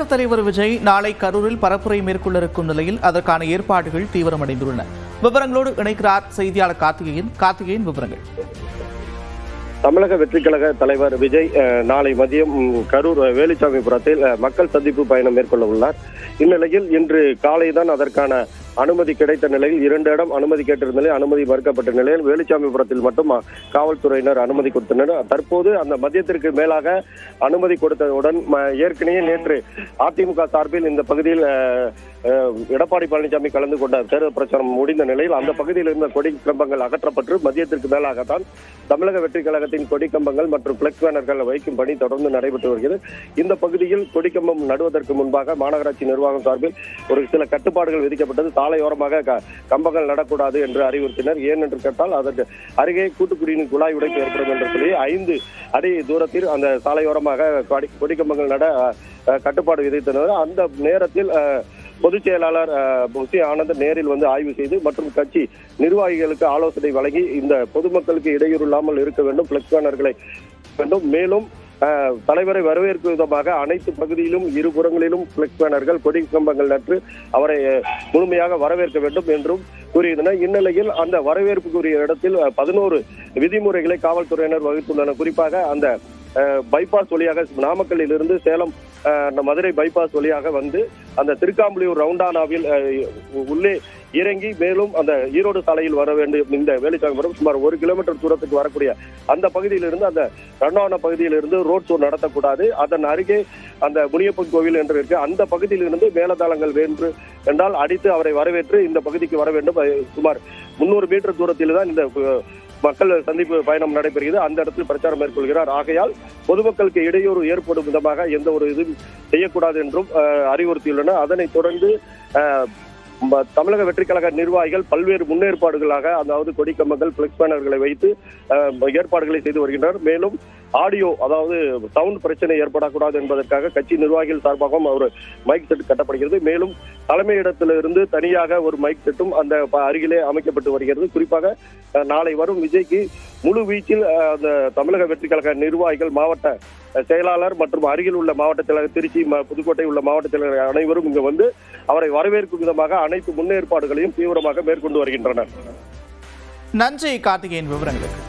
பாஜக தலைவர் விஜய் நாளை கரூரில் பரப்புரை மேற்கொள்ள இருக்கும் நிலையில் அதற்கான ஏற்பாடுகள் தீவிரமடைந்துள்ளன. விவரங்களோடு இணைக்கிறார் செய்தியாளர் கார்த்திகேயன். கார்த்திகேயன் விவரங்கள். தமிழக வெற்றிக் கழக தலைவர் விஜய் நாளை மதியம் கரூர் வேலுச்சாமிபுரத்தில் மக்கள் சந்திப்பு பயணம் மேற்கொள்ள உள்ளார். இந்நிலையில் இன்று காலைதான் அதற்கான அனுமதி கிடைத்த நிலையில் இரண்டு இடம் அனுமதி கேட்டிருந்த நிலையில் அனுமதி மறுக்கப்பட்ட நிலையில் வேலுச்சாமிபுரத்தில் மட்டும் காவல்துறையினர் அனுமதி கொடுத்தனர். தற்போது அந்த மதியத்திற்கு மேலாக அனுமதி கொடுத்தவுடன் ம- ஏற்கனவே நேற்று அதிமுக சார்பில் இந்த பகுதியில் அஹ், எடப்பாடி பழனிசாமி கலந்து கொண்ட தேர்தல் பிரச்சாரம் முடிந்த நிலையில் அந்த பகுதியில் இருந்த கொடி கம்பங்கள் அகற்றப்பட்டு மதியத்திற்கு மேலாகத்தான் தமிழக வெற்றி கழகத்தின் கொடி கம்பங்கள் மற்றும் பிளக்ஸ் பேனர்கள் வைக்கும் பணி தொடர்ந்து நடைபெற்று வருகிறது. இந்த பகுதியில் கொடிக்கம்பம் நடுவதற்கு முன்பாக மாநகராட்சி நிர்வாகம் சார்பில் ஒரு சில கட்டுப்பாடுகள் விதிக்கப்பட்டது. சாலையோரமாக க- கம்பங்கள் நடக்கூடாது என்று அறிவுறுத்தினர். ஏன் என்று கேட்டால் அதற்கு அருகே கூட்டுக்குடியின் குழாய் உடைப்பு ஏற்படும் என்று சொல்லி ஐந்து அடி தூரத்தில் அந்த சாலையோரமாக கொடி- கொடிக்கம்பங்கள் நட கட்டுப்பாடு விதித்தனர். அந்த நேரத்தில் அஹ், பொதுச் செயலாளர் புசி ஆனந்த் நேரில் வந்து ஆய்வு செய்து மற்றும் கட்சி நிர்வாகிகளுக்கு ஆலோசனை வழங்கி இந்த பொதுமக்களுக்கு இடையூறு இல்லாமல் இருக்க வேண்டும் பிளக்ஸ் பேனர்களை வேண்டும். மேலும் தலைவரை வரவேற்கும் விதமாக அனைத்து பகுதியிலும் இருபுறங்களிலும் பிளக்ஸ் பேனர்கள் கொடி கம்பங்கள் நட்டு அவரை முழுமையாக வரவேற்க வேண்டும் என்றும் கூறியிருந்தனர். இந்நிலையில் அந்த வரவேற்புக்குரிய இடத்தில் பதினோரு விதிமுறைகளை காவல்துறையினர் வகுத்துள்ளனர். குறிப்பாக அந்த பைபாஸ் வழியாக நாமக்கல்லில் இருந்து சேலம் மதுரை பைபாஸ் வழியாக வந்து அந்த திருக்காம்புலியூர் ரவுண்டானாவில் உள்ளே இறங்கி மேலும் அந்த ஈரோடு சாலையில் வர வேண்டும். இந்த வேலுச்சாமிபுரம் சுமார் ஒரு கிலோமீட்டர் தூரத்துக்கு வரக்கூடிய அந்த பகுதியிலிருந்து அந்த ரன்னான பகுதியிலிருந்து ரோட் ஷோ நடத்தக்கூடாது. அதன் அருகே அந்த முனியப்பன் கோவில் என்று இருக்கு. அந்த பகுதியிலிருந்து மேலதாளங்கள் வேண்டு என்றால் அடித்து அவரை வரவேற்று இந்த பகுதிக்கு வர வேண்டும். சுமார் முன்னூறு மீட்டர் தூரத்தில் தான் இந்த மக்கள் சந்திப்பு பயணம் நடைபெறுகிறது. அந்த இடத்தில் பிரச்சாரம் மேற்கொள்கிறார். ஆகையால் பொதுமக்களுக்கு இடையூறு ஏற்படும் விதமாக எந்த ஒரு இதுவும் செய்யக்கூடாது என்றும் அஹ், அறிவுறுத்தியுள்ளனர். அதனைத் தொடர்ந்து அஹ், தமிழக வெற்றிக்கழக நிர்வாகிகள் பல்வேறு முன்னேற்பாடுகளாக அதாவது கொடிக்கம்பங்கள் பிளக்ஸ் பேனர்களை வைத்து ஏற்பாடுகளை செய்து வருகின்றனர். மேலும் ஆடியோ அதாவது சவுண்ட் பிரச்சனை ஏற்படக்கூடாது என்பதற்காக கட்சி நிர்வாகிகள் சார்பாகவும் ஒரு மைக் செட் கட்டப்படுகிறது. மேலும் தலைமையிடத்திலிருந்து தனியாக ஒரு மைக் செட்டும் அந்த ப- அருகிலே அமைக்கப்பட்டு வருகிறது. குறிப்பாக நாளை வரும் விஜய்க்கு முழு வீச்சில் அந்த தமிழக வெற்றிக்கழக நிர்வாகிகள் மாவட்ட செயலாளர் மற்றும் அருகில் உள்ள மாவட்ட செயலர் திருச்சி புதுக்கோட்டை உள்ள மாவட்ட செயலர் அனைவரும் இங்கு வந்து அவரை வரவேற்கும் விதமாக அனைத்து முன்னேற்பாடுகளையும் தீவிரமாக மேற்கொண்டு வருகின்றனர். நன்றி கார்த்திகேயன் விவரங்களுக்கு.